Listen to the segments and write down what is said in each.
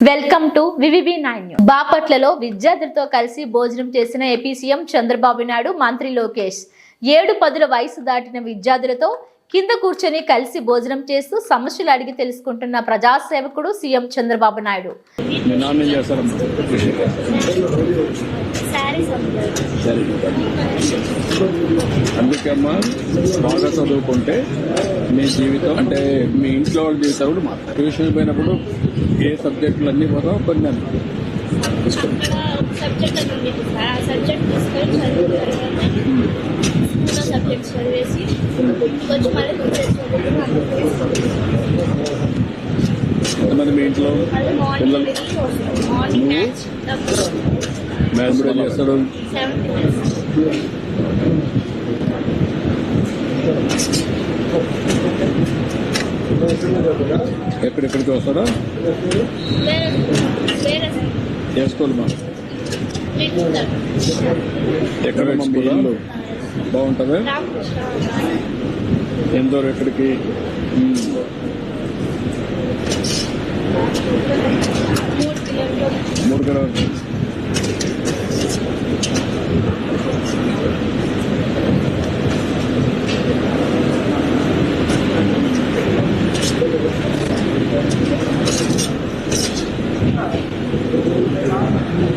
Welcome to VVB nine బాపట్లలో విద్యార్థులతో కలిసి భోజనం చేసిన ఏపీ సీఎం చంద్రబాబు నాయుడు మంత్రి లోకేష్. ఏడు పదుల వయసు దాటిన విద్యార్థులతో కింద కూర్చొని కలిసి భోజనం చేస్తూ సమస్యలు అడిగి తెలుసుకుంటున్న ప్రజాసేవకుడు సీఎం చంద్రబాబు నాయుడు. అందుకే అమ్మా బాగా చదువుకుంటే మీ జీవితం అంటే మీ ఇంట్లో వాళ్ళ జీవితం కూడా మా ట్యూషన్ పోయినప్పుడు ఏ సబ్జెక్టులు అన్నీ పోతాం కొన్ని అన్నీ. సబ్జెక్ట్ ఇంట్లో పిల్లలు మ్యాథ్స్ కూడా చేస్తాడు? ఎక్కడెక్కడికి వస్తాడో? ఏ స్కూల్ మా. ఎక్కడ మా ఇల్లు? బాగుంటుంది? ఎంత ఎక్కడికి? ఇక్కడ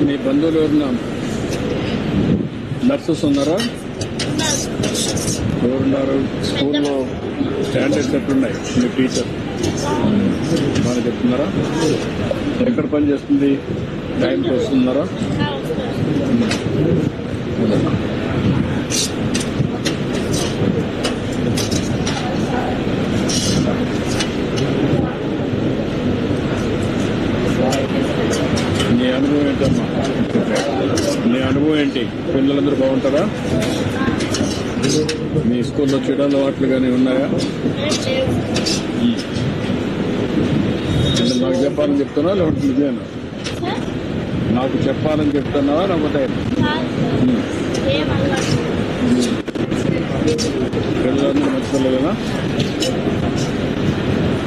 మీ బంధువులు ఎవరున్నా? నర్సెస్ ఉన్నారా? ఎవరున్నారు? స్కూల్లో స్టాండర్డ్స్ ఎట్లున్నాయి? మీ టీచర్? బాగా చెప్తున్నారా? ఎక్కడ పని చేస్తుంది? టైంకి వస్తున్నారా నీ అనుభవం ఏంటమ్మా? నీ అనుభవం ఏంటి? పిల్లలందరూ బాగుంటారా? మీ స్కూల్లో చెడు అలవాట్లు కానీ ఉన్నాయా? నాకు చెప్పాలని చెప్తున్నా లేకపోతే నిజమేనా నాకు చెప్పాలని చెప్తున్నావా? లేకపోతే పిల్లలందరూ మంచి పిల్లలేనా